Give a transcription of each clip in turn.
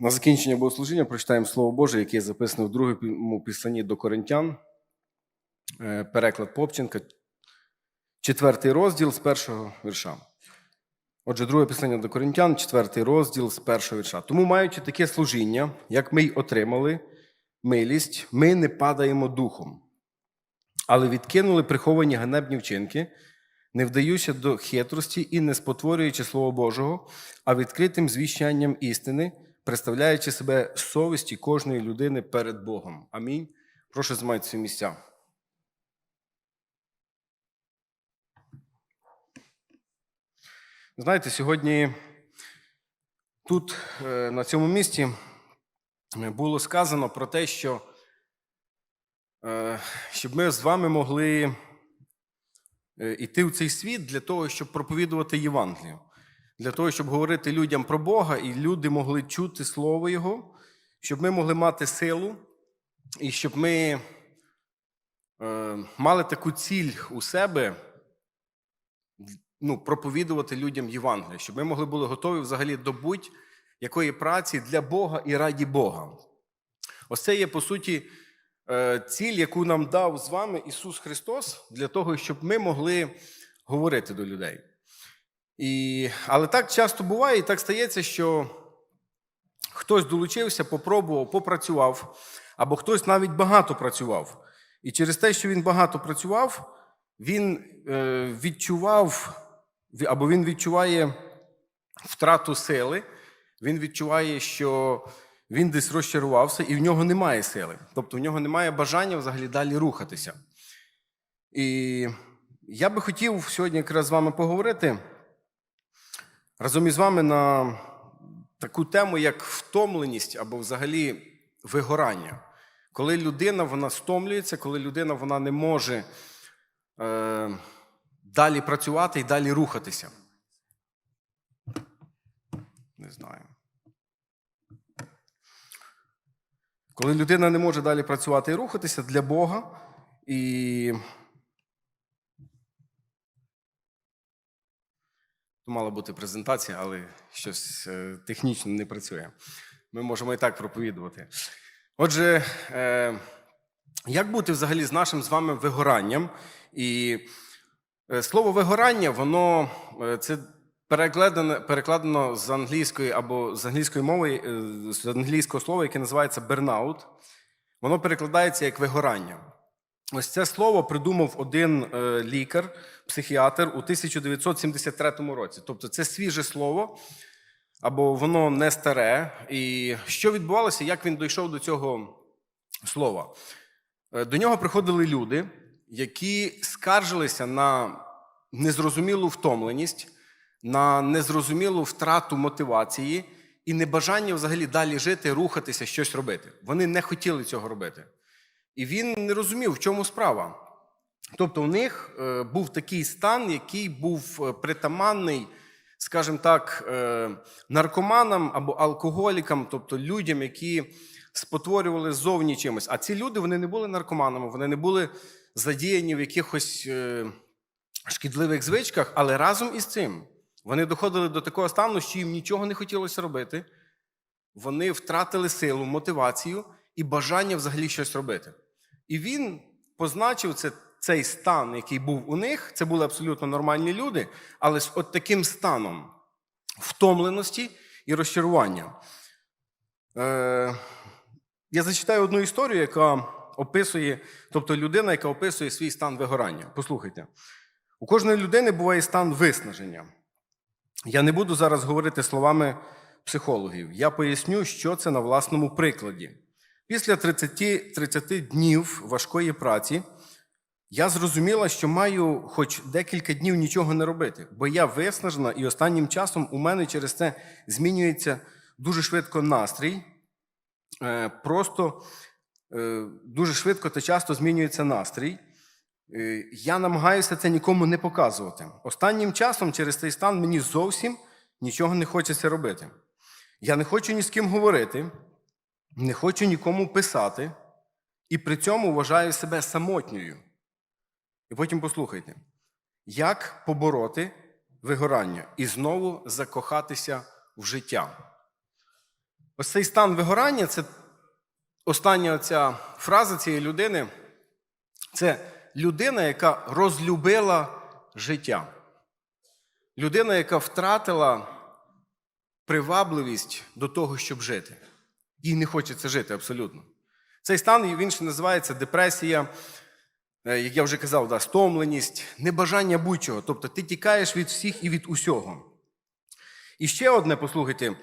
На закінчення богослужіння прочитаємо Слово Боже, яке записано в другому післанні до Коринтян, Е, переклад Попченка, четвертий розділ з першого вірша. Отже, друге післання до Коринтян, четвертий розділ з першого вірша. Тому, маючи таке служіння, як ми й отримали милість, ми не падаємо духом, але відкинули приховані ганебні вчинки, не вдаюся до хитрості і не спотворюючи Слово Божого, а відкритим звіщанням істини, представляючи себе совісті кожної людини перед Богом. Амінь. Прошу займати свої місця. Знаєте, сьогодні тут, е, на цьому місці, е, було сказано про те, що е, щоб ми з вами могли йти в цей світ для того, щоб проповідувати Євангелію, для того, щоб говорити людям про Бога, і люди могли чути Слово Його, щоб ми могли мати силу, і щоб ми е, мали таку ціль у себе ну, проповідувати людям Євангелія, щоб ми могли були готові взагалі до будь-якої праці для Бога і раді Бога. Ось це є, по суті, е, ціль, яку нам дав з вами Ісус Христос, для того, щоб ми могли говорити до людей. І, Але так часто буває, і так стається, що хтось долучився, попробував, попрацював, або хтось навіть багато працював. І через те, що він багато працював, він е, відчував, або він відчуває втрату сили, він відчуває, що він десь розчарувався, і в нього немає сили. Тобто в нього немає бажання взагалі далі рухатися. І я би хотів сьогодні якраз з вами поговорити разом із вами на таку тему, як втомленість або взагалі вигорання. Коли людина вона стомлюється, коли людина вона не може е, далі працювати і далі рухатися. Не знаю. Коли людина не може далі працювати і рухатися для Бога, і мала бути презентація, але щось е, технічно не працює. Ми можемо і так проповідувати. Отже, е, як бути взагалі з нашим з вами вигоранням? І е, слово вигорання, воно це перекладено, перекладено з англійської або з англійської мови, з англійського слова, яке називається burnout. Воно перекладається як вигорання. Ось це слово придумав один лікар, психіатр у 1973 році. Тобто це свіже слово, або воно не старе. І що відбувалося, як він дійшов до цього слова? До нього приходили люди, які скаржилися на незрозумілу втомленість, на незрозумілу втрату мотивації і небажання взагалі далі жити, рухатися, щось робити. Вони не хотіли цього робити. І він не розумів, в чому справа. Тобто, у них е, був такий стан, який був притаманний, скажімо так, е, наркоманам або алкоголікам, тобто людям, які спотворювали зовні чимось. А ці люди вони не були наркоманами, вони не були задіяні в якихось е, шкідливих звичках, але разом із цим вони доходили до такого стану, що їм нічого не хотілося робити. Вони втратили силу, мотивацію і бажання взагалі щось робити. І він позначив це, цей стан, який був у них. Це були абсолютно нормальні люди, але з от таким станом втомленості і розчарування. Е, Я зачитаю одну історію, яка описує, тобто людина, яка описує свій стан вигорання. Послухайте, у кожної людини буває стан виснаження. Я не буду зараз говорити словами психологів. Я поясню, що це на власному прикладі. Після 30 30 днів важкої праці я зрозуміла, що маю хоч декілька днів нічого не робити, бо я виснажена, і останнім часом у мене через це змінюється дуже швидко настрій. Е, просто е, дуже швидко та часто змінюється настрій. Е, я намагаюся це нікому не показувати. Останнім часом через цей стан мені зовсім нічого не хочеться робити. Я не хочу ні з ким говорити не хочу нікому писати, і при цьому вважаю себе самотньою. І потім послухайте, як побороти вигорання і знову закохатися в життя. Ось цей стан вигорання це остання ця фраза цієї людини. Це людина, яка розлюбила життя. Людина, яка втратила привабливість до того, щоб жити. Їй не хочеться жити абсолютно. Цей стан він ще називається депресія, е, як я вже казав, да, стомленість, небажання будь-чого. Тобто ти тікаєш від всіх і від усього. І ще одне, послухайте,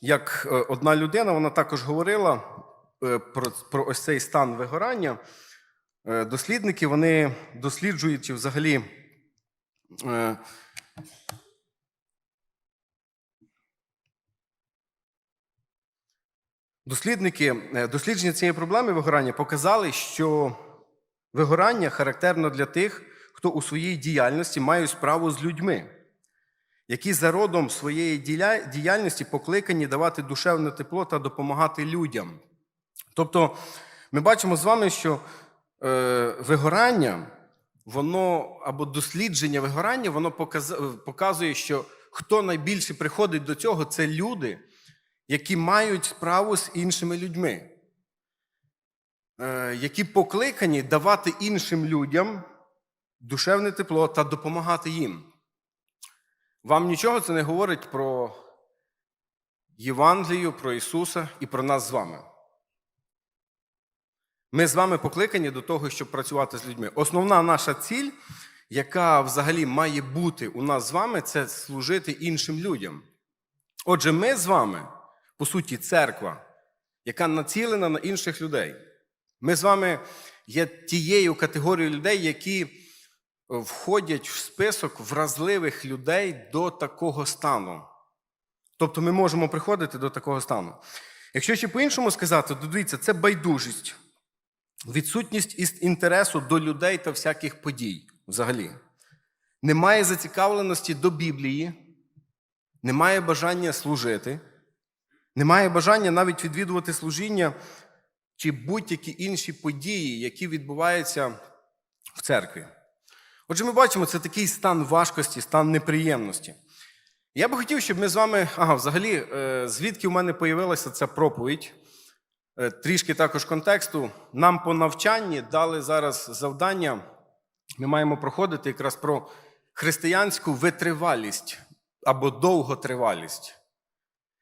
як е, одна людина, вона також говорила е, про, про ось цей стан вигорання. Дослідники вони досліджують чи взагалі. Дослідники, е, дослідження цієї проблеми вигорання показали, що вигорання характерно для тих, хто у своїй діяльності має справу з людьми, які за родом своєї діяльності покликані давати душевне тепло та допомагати людям. Тобто, ми бачимо з вами, що е, вигорання, воно або дослідження вигорання, воно показує, що хто найбільше приходить до цього, це люди, які мають справу з іншими людьми, е, які покликані давати іншим людям душевне тепло та допомагати їм. Вам нічого це не говорить про Євангелію, про Ісуса і про нас з вами. Ми з вами покликані до того, щоб працювати з людьми. Основна наша ціль, яка взагалі має бути у нас з вами, це служити іншим людям. Отже, ми з вами, по суті, церква, яка націлена на інших людей. Ми з вами є тією категорією людей, які входять в список вразливих людей до такого стану. Тобто ми можемо приходити до такого стану. Якщо ще по-іншому сказати, то дивіться, це байдужість, відсутність іс- інтересу до людей та всяких подій взагалі. Немає зацікавленості до Біблії, немає бажання служити, немає бажання навіть відвідувати служіння чи будь-які інші події, які відбуваються в церкві. Отже, ми бачимо, це такий стан важкості, стан неприємності. Я би хотів, щоб ми з вами, ага, взагалі, е, звідки в мене появилася ця проповідь, Е, трішки також контексту. Нам по навчанні дали зараз завдання. Ми маємо проходити якраз про християнську витривалість або довготривалість.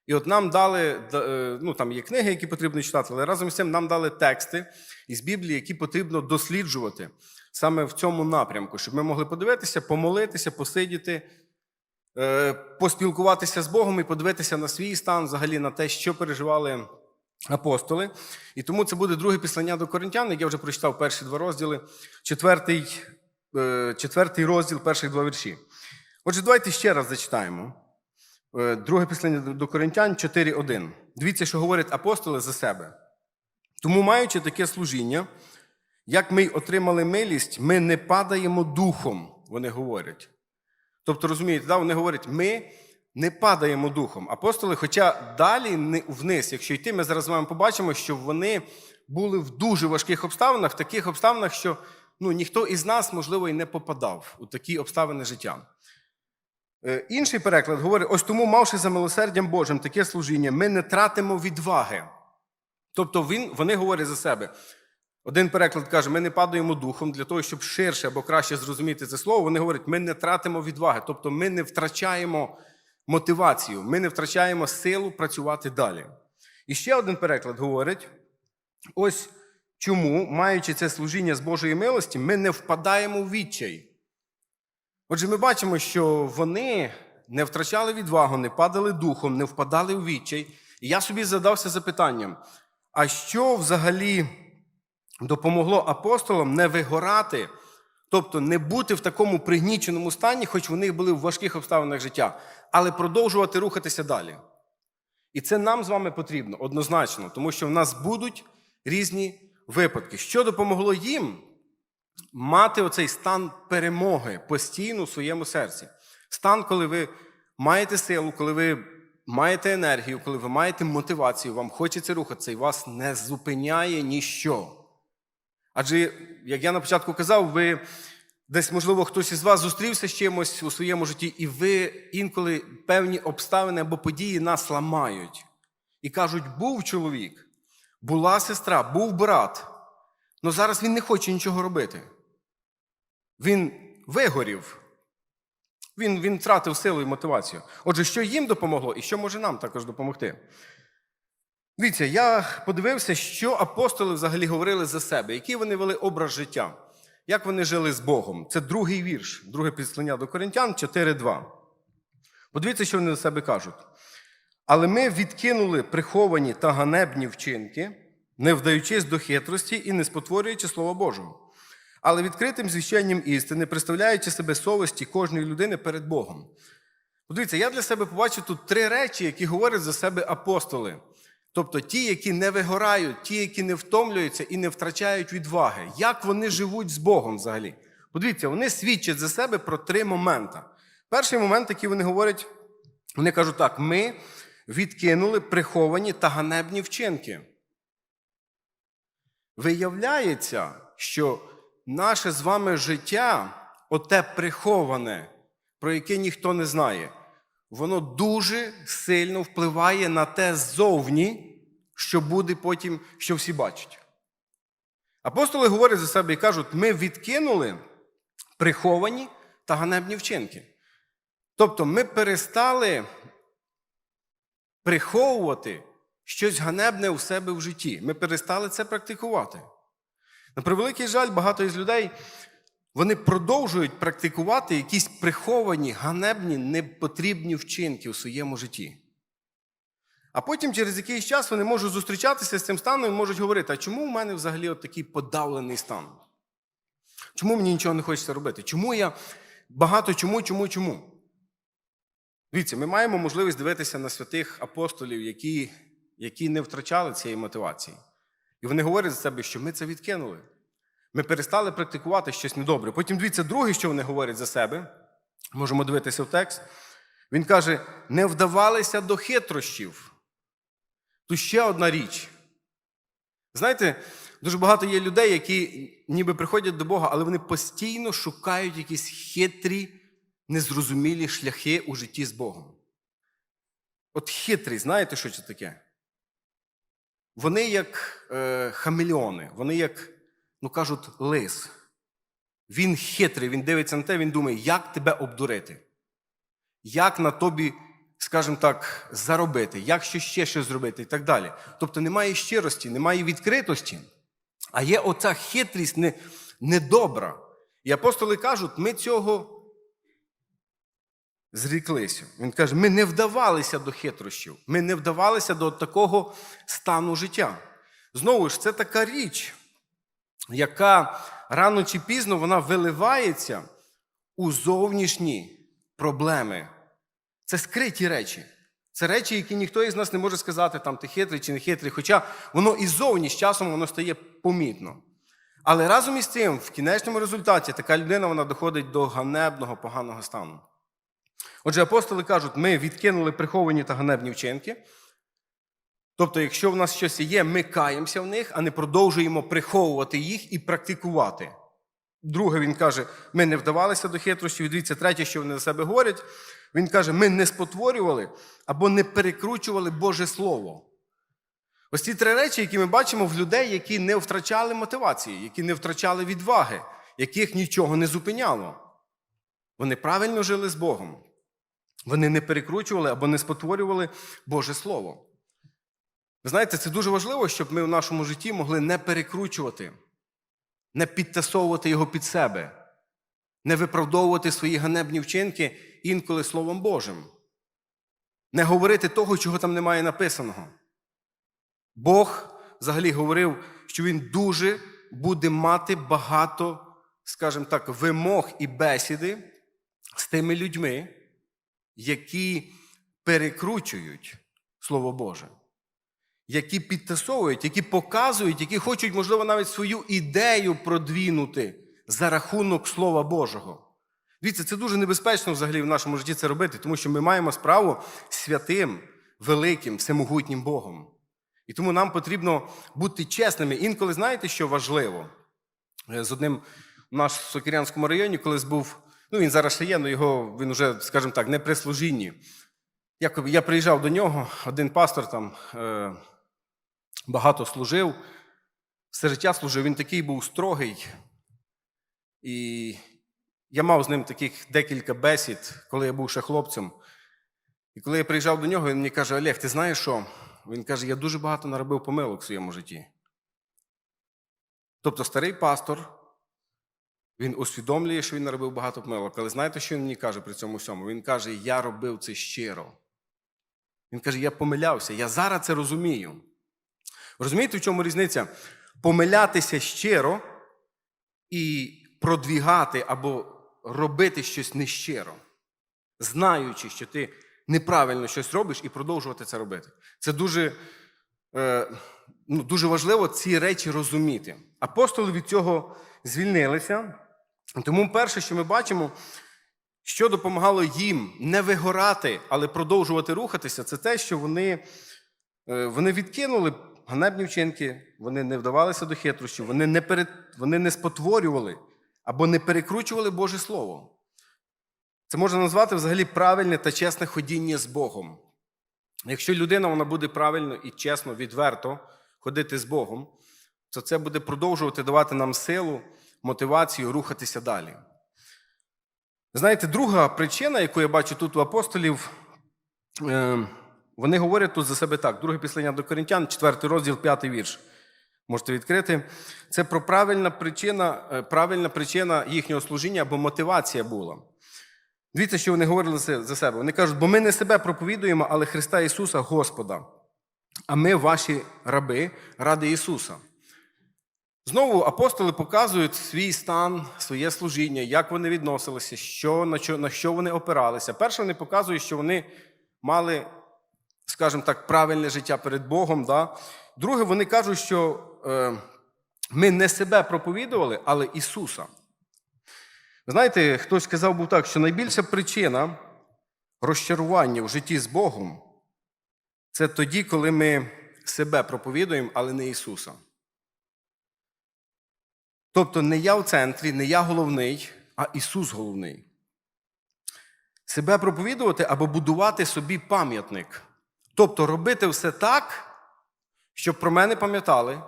І от нам дали, е, ну там є книги, які потрібно читати, але разом з цим нам дали тексти із Біблії, які потрібно досліджувати саме в цьому напрямку, щоб ми могли подивитися, помолитися, посидіти, е, поспілкуватися з Богом і подивитися на свій стан, взагалі на те, що переживали апостоли. І тому це буде друге післання до Коринтян, як я вже прочитав перші два розділи, четвертий, е, четвертий розділ, перших два вірші. Отже, давайте ще раз зачитаємо. Е, Друге післання до- до Коринтян 4.1. Дивіться, що говорять апостоли за себе. Тому, маючи таке служіння, як ми й отримали милість, ми не падаємо духом, вони говорять. Тобто, розумієте, да? вони говорять, ми не падаємо духом. Апостоли, хоча далі вниз, якщо йти, ми зараз з вами побачимо, що вони були в дуже важких обставинах, в таких обставинах, що ну, ніхто із нас, можливо, і не попадав у такі обставини життя. Е, Інший переклад говорить: ось тому, мавши за милосердям Божим таке служіння, ми не тратимо відваги. Тобто він, вони говорять за себе. Один переклад каже, ми не падаємо духом для того, щоб ширше або краще зрозуміти це слово. Вони говорять, ми не тратимо відваги, тобто ми не втрачаємо мотивацію, ми не втрачаємо силу працювати далі. І ще один переклад говорить: ось чому, маючи це служіння з Божої милості, ми не впадаємо в відчай. Отже, ми бачимо, що вони не втрачали відвагу, не падали духом, не впадали у відчай. І я собі задався запитанням: а що взагалі допомогло апостолам не вигорати, тобто не бути в такому пригніченому стані, хоч вони були в важких обставинах життя, але продовжувати рухатися далі? І це нам з вами потрібно однозначно, тому що в нас будуть різні випадки. Що допомогло їм мати оцей стан перемоги постійно у своєму серці? Стан, коли ви маєте силу, коли ви маєте енергію, коли ви маєте мотивацію, вам хочеться рухатися, і вас не зупиняє ніщо. Адже, як я на початку казав, ви десь, можливо, хтось із вас зустрівся з чимось у своєму житті, і ви інколи певні обставини або події нас ламають. і кажуть, був чоловік, була сестра, був брат, але зараз він не хоче нічого робити. Він вигорів. Він, він втратив силу і мотивацію. Отже, що їм допомогло і що може нам також допомогти? Дивіться, я подивився, що апостоли взагалі говорили за себе, який вони вели образ життя, як вони жили з Богом. Це другий вірш, друге післання до Коринтян 4.2. Подивіться, що вони за себе кажуть. Але ми відкинули приховані та ганебні вчинки, не вдаючись до хитрості і не спотворюючи Слово Божого, але відкритим звіщенням істини, представляючи себе совісті кожної людини перед Богом. Подивіться, я для себе побачив тут три речі, які говорять за себе апостоли. Тобто ті, які не вигорають, ті, які не втомлюються і не втрачають відваги. Як вони живуть з Богом взагалі? Подивіться, вони свідчать за себе про три моменти. Перший момент, який вони говорять, вони кажуть так: ми відкинули приховані та ганебні вчинки. Виявляється, що наше з вами життя, оте приховане, про яке ніхто не знає, воно дуже сильно впливає на те ззовні, що буде потім, що всі бачать. Апостоли говорять за себе і кажуть: ми відкинули приховані та ганебні вчинки. Тобто ми перестали приховувати щось ганебне у себе в житті. Ми перестали це практикувати. На превеликий жаль, багато із людей вони продовжують практикувати якісь приховані, ганебні, непотрібні вчинки у своєму житті. А потім, через якийсь час, вони можуть зустрічатися з цим станом і можуть говорити: а чому в мене взагалі от такий подавлений стан? Чому мені нічого не хочеться робити? Чому я багато чому, чому, чому? Дивіться, ми маємо можливість дивитися на святих апостолів, які, які не втрачали цієї мотивації. І вони говорять за себе, що ми це відкинули. Ми перестали практикувати щось недобре. Потім дивіться, друге, що вони говорять за себе. Можемо дивитися в текст. Він каже: не вдавалися до хитрощів. Тут ще одна річ. Знаєте, дуже багато є людей, які ніби приходять до Бога, але вони постійно шукають якісь хитрі, незрозумілі шляхи у житті з Богом. От хитрий, знаєте, що це таке? Вони як е, хамелеони, вони як, ну кажуть, лис. Він хитрий, він дивиться на те, він думає, як тебе обдурити, як на тобі, скажімо так, заробити, як що ще щось зробити і так далі. Тобто немає щирості, немає відкритості, а є оця хитрість не, недобра. І апостоли кажуть, ми цього зріклися. Він каже, ми не вдавалися до хитрощів, ми не вдавалися до такого стану життя. Знову ж, це така річ, яка рано чи пізно вона виливається у зовнішні проблеми. Це скриті речі. Це речі, які ніхто із нас не може сказати, там ти хитрий чи не хитрий, хоча воно і зовні з часом воно стає помітно. Але разом із цим, в кінечному результаті, така людина вона доходить до ганебного, поганого стану. Отже, апостоли кажуть, ми відкинули приховані та ганебні вчинки. Тобто, якщо в нас щось є, ми каємося в них, а не продовжуємо приховувати їх і практикувати. Друге, він каже, ми не вдавалися до хитрощів. Дивіться, третє, що вони за себе говорять, він каже, ми не спотворювали або не перекручували Боже Слово. Ось ці три речі, які ми бачимо в людей, які не втрачали мотивації, які не втрачали відваги, яких нічого не зупиняло. Вони правильно жили з Богом. Вони не перекручували або не спотворювали Боже Слово. Ви знаєте, це дуже важливо, щоб ми в нашому житті могли не перекручувати, не підтасовувати його під себе, не виправдовувати свої ганебні вчинки інколи Словом Божим, не говорити того, чого там немає написаного. Бог взагалі говорив, що Він дуже буде мати багато, скажімо так, вимог і бесіди з тими людьми, які перекручують Слово Боже, які підтасовують, які показують, які хочуть, можливо, навіть свою ідею продвінути за рахунок Слова Божого. Дивіться, це дуже небезпечно взагалі в нашому житті це робити, тому що ми маємо справу з святим, великим, всемогутнім Богом. І тому нам потрібно бути чесними. Інколи знаєте, що важливо? Е, З одним в Сокирянському районі колись був, ну він зараз ще є, але його він уже, скажімо так, не при служінні. Я приїжджав до нього, один пастор там е, багато служив, все життя служив, він такий був строгий. І я мав з ним таких декілька бесід, коли я був ще хлопцем. І коли я приїжджав до нього, він мені каже: Олег, ти знаєш що? Він каже, я дуже багато наробив помилок в своєму житті. Тобто старий пастор, він усвідомлює, що він наробив багато помилок. Але знаєте, що він мені каже при цьому всьому? Він каже, я робив це щиро. Він каже, я помилявся, я зараз це розумію. Розумієте, в чому різниця? Помилятися щиро і продвігати або робити щось нещиро, знаючи, що ти неправильно щось робиш, і продовжувати це робити. Це дуже, е, ну, дуже важливо ці речі розуміти. Апостоли від цього звільнилися. Тому перше, що ми бачимо, що допомагало їм не вигорати, але продовжувати рухатися, це те, що вони, е, вони відкинули ганебні вчинки, вони не вдавалися до хитрощів, вони не, перед, вони не спотворювали або не перекручували Боже Слово. Це можна назвати взагалі правильне та чесне ходіння з Богом. Якщо людина вона буде правильно і чесно, відверто ходити з Богом, то це буде продовжувати давати нам силу, мотивацію рухатися далі. Знаєте, друга причина, яку я бачу тут у апостолів, е, вони говорять тут за себе так: друге післання до Коринтян, 4 розділ, 5 вірш. Можете відкрити. Це про правильна причина, е, правильна причина їхнього служіння або мотивація була. Дивіться, що вони говорили за себе. Вони кажуть, бо ми не себе проповідуємо, але Христа Ісуса Господа. А ми ваші раби, ради Ісуса. Знову апостоли показують свій стан, своє служіння, як вони відносилися, що, на, що, на що вони опиралися. Перше, вони показують, що вони мали, скажімо так, правильне життя перед Богом. Да? Друге, вони кажуть, що е, ми не себе проповідували, але Ісуса. Знаєте, хтось сказав був так, що найбільша причина розчарування в житті з Богом це тоді, коли ми себе проповідуємо, але не Ісуса. Тобто не я в центрі, не я головний, а Ісус головний. Себе проповідувати або будувати собі пам'ятник. Тобто робити все так, щоб про мене пам'ятали,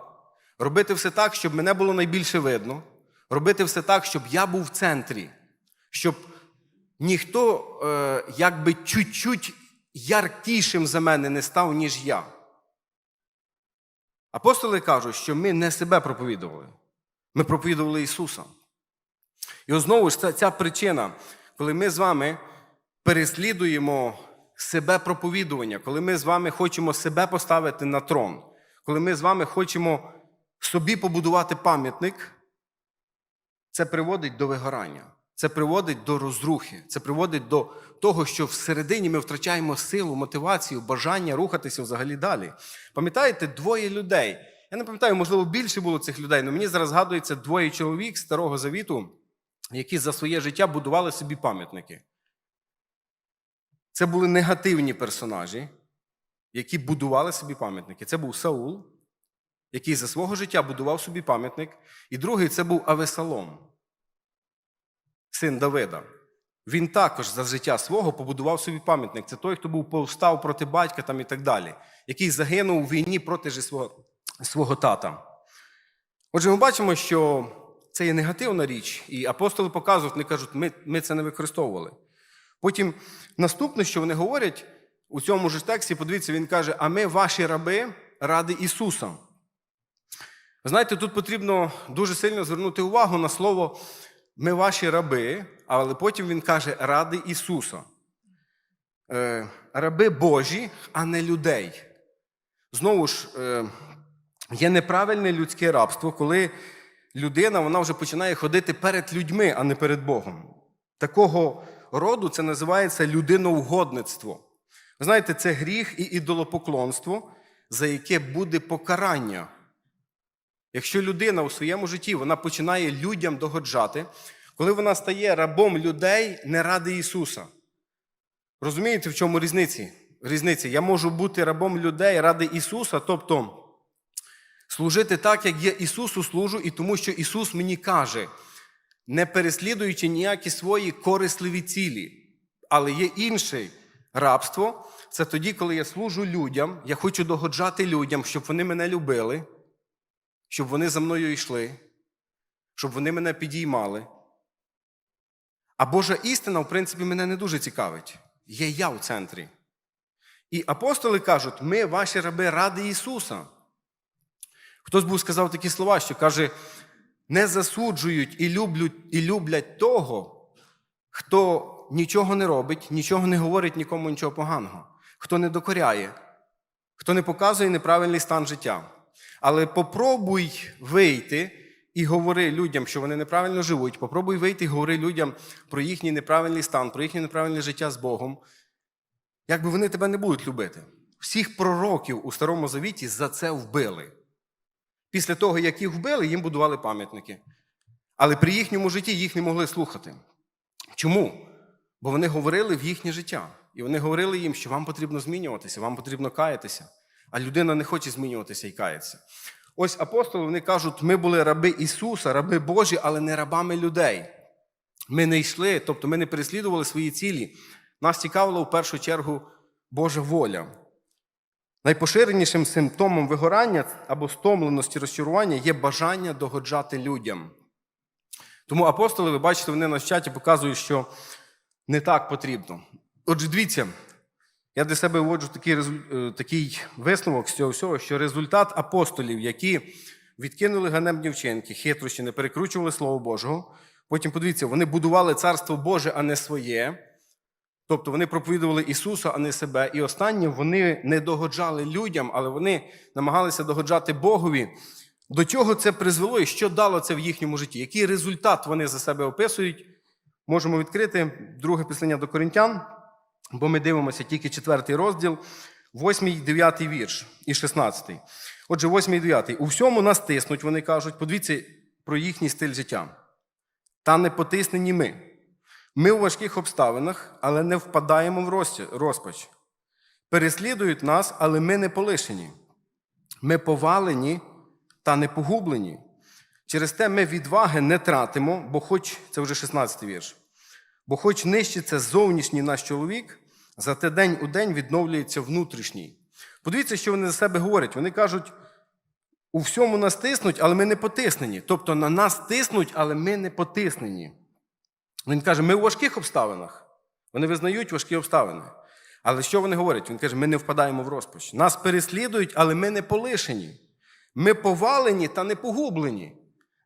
робити все так, щоб мене було найбільше видно, робити все так, щоб я був в центрі, щоб ніхто е, якби чуть-чуть яркішим за мене не став, ніж я. Апостоли кажуть, що ми не себе проповідували. Ми проповідували Ісуса. І ось знову ж ця, причина, коли ми з вами переслідуємо себе проповідування, коли ми з вами хочемо себе поставити на трон, коли ми з вами хочемо собі побудувати пам'ятник, це приводить до вигорання, це приводить до розрухи, це приводить до того, що всередині ми втрачаємо силу, мотивацію, бажання рухатися взагалі далі. Пам'ятаєте, двоє людей. Я не пам'ятаю, можливо, більше було цих людей, але мені зараз згадується двоє чоловік Старого Завіту, які за своє життя будували собі пам'ятники. Це були негативні персонажі, які будували собі пам'ятники. Це був Саул, який за свого життя будував собі пам'ятник, і другий це був Авесалом, син Давида. Він також за життя свого побудував собі пам'ятник. Це той, хто був повстав проти батька там і так далі, який загинув у війні проти свого свого тата. Отже, ми бачимо, що це є негативна річ, і апостоли показують, вони кажуть, ми, ми це не використовували. Потім наступне, що вони говорять у цьому ж тексті, подивіться, він каже: А ми ваші раби ради Ісуса. Знаєте, тут потрібно дуже сильно звернути увагу на слово ми ваші раби, але потім він каже ради Ісуса. Е, раби Божі, а не людей. Знову ж, е, є неправильне людське рабство, коли людина вона вже починає ходити перед людьми, а не перед Богом. Такого роду це називається людиноугодництво. Ви знаєте, це гріх і ідолопоклонство, за яке буде покарання. Якщо людина у своєму житті вона починає людям догоджати, коли вона стає рабом людей не ради Ісуса. Розумієте, в чому різниці? різниця? Я можу бути рабом людей ради Ісуса, тобто служити так, як я Ісусу служу, і тому що Ісус мені каже, не переслідуючи ніякі свої корисливі цілі. Але є інший Рабство це тоді, коли я служу людям, я хочу догоджати людям, щоб вони мене любили, щоб вони за мною йшли, щоб вони мене підіймали. А Божа істина, в принципі, мене не дуже цікавить. Є я в центрі. І апостоли кажуть, ми ваші раби ради Ісуса. Хтось був сказав такі слова, що каже, не засуджують і люблять, і люблять того, хто нічого не робить, нічого не говорить нікому нічого поганого, хто не докоряє, хто не показує неправильний стан життя. Але попробуй вийти і говори людям, що вони неправильно живуть. Попробуй вийти і говори людям про їхній неправильний стан, про їхнє неправильне життя з Богом. Якби вони тебе не будуть любити. Всіх пророків у Старому Завіті за це вбили. Після того, як їх вбили, їм будували пам'ятники. Але при їхньому житті їх не могли слухати. Чому? Бо вони говорили в їхнє життя. І вони говорили їм, що вам потрібно змінюватися, вам потрібно каятися. А людина не хоче змінюватися і каятися. Ось апостоли вони кажуть, ми були раби Ісуса, раби Божі, але не рабами людей. Ми не йшли, тобто ми не переслідували свої цілі. Нас цікавила в першу чергу Божа воля. Найпоширенішим симптомом вигорання або стомленості розчарування є бажання догоджати людям. Тому апостоли, ви бачите, вони на чаті показують, що не так потрібно. Отже, дивіться, я для себе вводжу такий, е, такий висновок з цього всього, що результат апостолів, які відкинули ганебні вчинки, хитрощі, не перекручували Слово Божого. Потім подивіться, вони будували царство Боже, а не своє. Тобто вони проповідували Ісуса, а не себе. І останнє вони не догоджали людям, але вони намагалися догоджати Богові. До чого це призвело і що дало це в їхньому житті? Який результат вони за себе описують? Можемо відкрити друге післання до Коринтян, бо ми дивимося тільки четвертий розділ, восьмий, дев'ятий вірш і шістнадцятий. Отже, восьмий і дев'ятий. У всьому нас тиснуть, вони кажуть, подивіться про їхній стиль життя. Та не потиснені ми. Ми у важких обставинах, але не впадаємо в розпач. Переслідують нас, але ми не полишені. Ми повалені та не погублені. Через те ми відваги не тратимо, бо хоч, це вже 16 вірш, бо хоч нищиться зовнішній наш чоловік, зате день у день відновлюється внутрішній. Подивіться, що вони за себе говорять. Вони кажуть, у всьому нас тиснуть, але ми не потиснені. Тобто на нас тиснуть, але ми не потиснені. Він каже, ми у важких обставинах. Вони визнають важкі обставини. Але що вони говорять? Він каже, ми не впадаємо в розпач. Нас переслідують, але ми не полишені. Ми повалені та не погублені.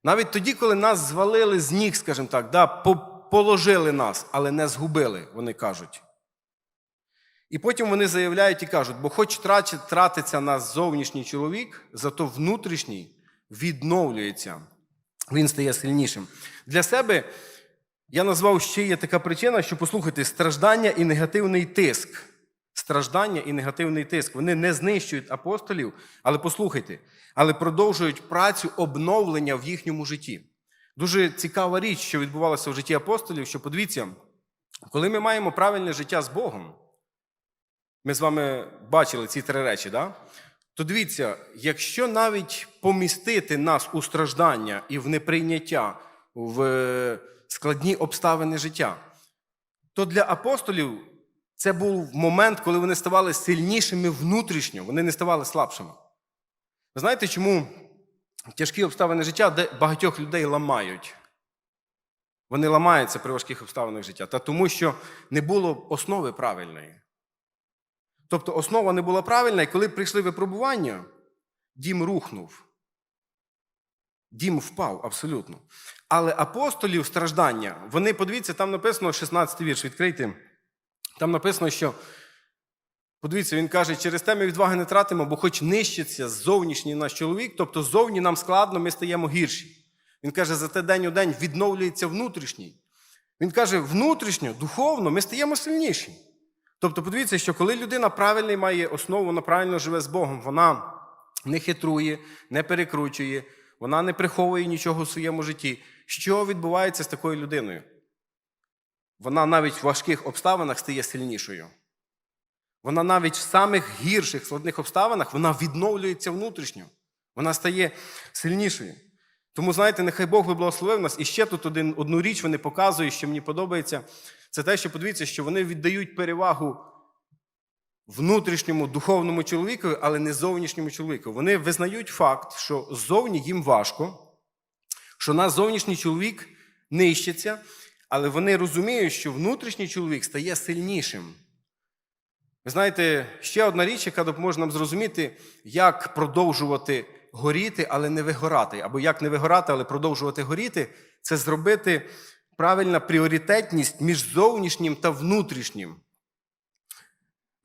Навіть тоді, коли нас звалили з ніг, скажімо так, да, положили нас, але не згубили, вони кажуть. І потім вони заявляють і кажуть, бо хоч тратиться нас зовнішній чоловік, зато внутрішній відновлюється. Він стає сильнішим. Для себе я назвав ще є така причина, що послухайте, страждання і негативний тиск. Страждання і негативний тиск. Вони не знищують апостолів, але послухайте, але продовжують працю обновлення в їхньому житті. Дуже цікава річ, що відбувалося в житті апостолів, що подивіться, коли ми маємо правильне життя з Богом, ми з вами бачили ці три речі, да? то дивіться, якщо навіть помістити нас у страждання і в неприйняття, в складні обставини життя, то для апостолів це був момент, коли вони ставали сильнішими внутрішньо, вони не ставали слабшими. Ви знаєте, чому тяжкі обставини життя багатьох людей ламають? Вони ламаються при важких обставинах життя. Та тому, що не було основи правильної. Тобто основа не була правильна, і коли прийшли випробування, дім рухнув. Дім впав абсолютно. Але апостолів страждання, вони, подивіться, там написано 16 вірш, відкрийте. Там написано, що, подивіться, він каже, через те ми відваги не тратимо, бо хоч нищиться зовнішній наш чоловік, тобто зовні нам складно, ми стаємо гірші. Він каже, за те день у день відновлюється внутрішній. Він каже, внутрішньо, духовно ми стаємо сильніші. Тобто, подивіться, що коли людина правильний має основу, вона правильно живе з Богом, вона не хитрує, не перекручує, вона не приховує нічого в своєму житті. Що відбувається з такою людиною? Вона навіть в важких обставинах стає сильнішою. Вона навіть в самих гірших складних обставинах вона відновлюється внутрішньо. Вона стає сильнішою. Тому, знаєте, нехай Бог би благословив нас. І ще тут один, одну річ вони показують, що мені подобається. Це те, що подивіться, що вони віддають перевагу внутрішньому духовному чоловікові, але не зовнішньому чоловіку. Вони визнають факт, що ззовні їм важко, що наш зовнішній чоловік нищиться, але вони розуміють, що внутрішній чоловік стає сильнішим. Ви знаєте, ще одна річ, яка допоможе нам зрозуміти, як продовжувати горіти, але не вигорати, або як не вигорати, але продовжувати горіти, це зробити правильна пріоритетність між зовнішнім та внутрішнім.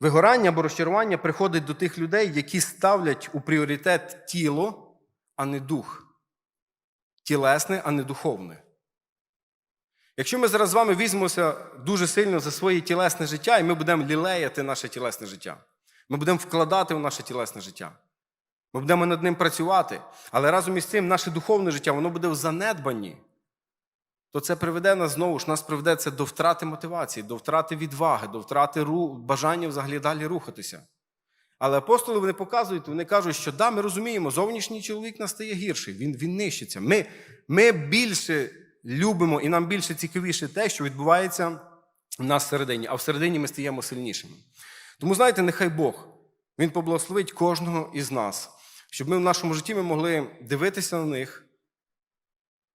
Вигорання або розчарування приходить до тих людей, які ставлять у пріоритет тіло, а не дух. Тілесне, а не духовне. Якщо ми зараз з вами візьмемося дуже сильно за своє тілесне життя, і ми будемо лілеяти наше тілесне життя, ми будемо вкладати в наше тілесне життя, ми будемо над ним працювати, але разом із цим наше духовне життя воно буде в занедбанні, то це приведе нас знову ж нас приведе це до втрати мотивації, до втрати відваги, до втрати ру... бажання взагалі далі рухатися. Але апостоли вони показують, вони кажуть, що да, ми розуміємо, зовнішній чоловік нас стає гірший, він, він нищиться. Ми, ми більше любимо і нам більше цікавіше те, що відбувається в нас всередині, а всередині ми стаємо сильнішими. Тому, знаєте, нехай Бог Він поблагословить кожного із нас, щоб ми в нашому житті ми могли дивитися на них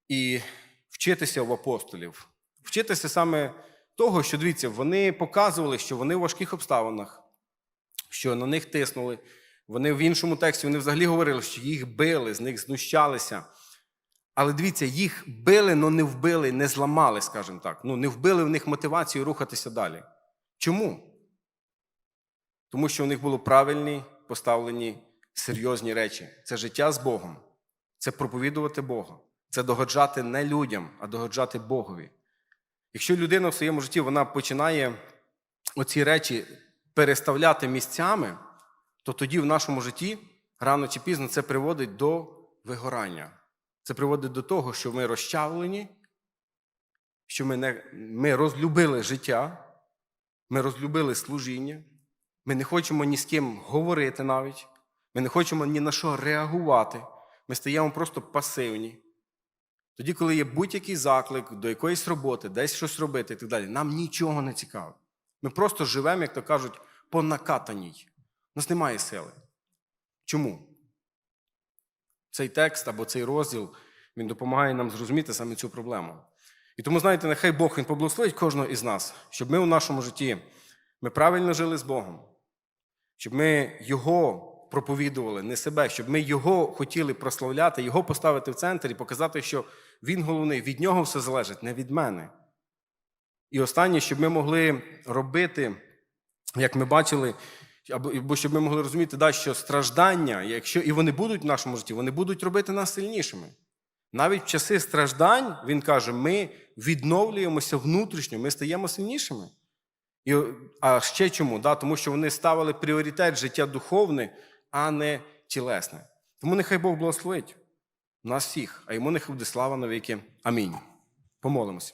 і вчитися в апостолів. Вчитися саме того, що дивіться, вони показували, що вони в важких обставинах, що на них тиснули. Вони в іншому тексті вони взагалі говорили, що їх били, з них знущалися. Але дивіться, їх били, але не вбили, не зламали, скажімо так. Ну, не вбили в них мотивацію рухатися далі. Чому? Тому що у них були правильні поставлені серйозні речі. Це життя з Богом, це проповідувати Бога, це догоджати не людям, а догоджати Богові. Якщо людина в своєму житті вона починає оці речі переставляти місцями, то тоді в нашому житті рано чи пізно це приводить до вигорання. Це приводить до того, що ми розчавлені, що ми, не, ми розлюбили життя, ми розлюбили служіння, ми не хочемо ні з ким говорити навіть, ми не хочемо ні на що реагувати, ми стаємо просто пасивні. Тоді, коли є будь-який заклик до якоїсь роботи, десь щось робити і так далі, нам нічого не цікаво. Ми просто живемо, як то кажуть, по накатаній. У нас немає сили. Чому? Цей текст або цей розділ він допомагає нам зрозуміти саме цю проблему. І тому, знаєте, нехай Бог він поблагословить кожного із нас, щоб ми у нашому житті ми правильно жили з Богом, щоб ми Його проповідували, не себе, щоб ми Його хотіли прославляти, Його поставити в центр і показати, що Він головний, від нього все залежить, не від мене. І останнє, щоб ми могли робити, як ми бачили, або щоб ми могли розуміти, да, що страждання, якщо і вони будуть в нашому житті, вони будуть робити нас сильнішими. Навіть в часи страждань, він каже, ми відновлюємося внутрішньо, ми стаємо сильнішими. І, а ще чому? Да? Тому що вони ставили пріоритет життя духовне, а не тілесне. Тому нехай Бог благословить нас всіх, а йому нехай буде слава навіки. Амінь. Помолимося.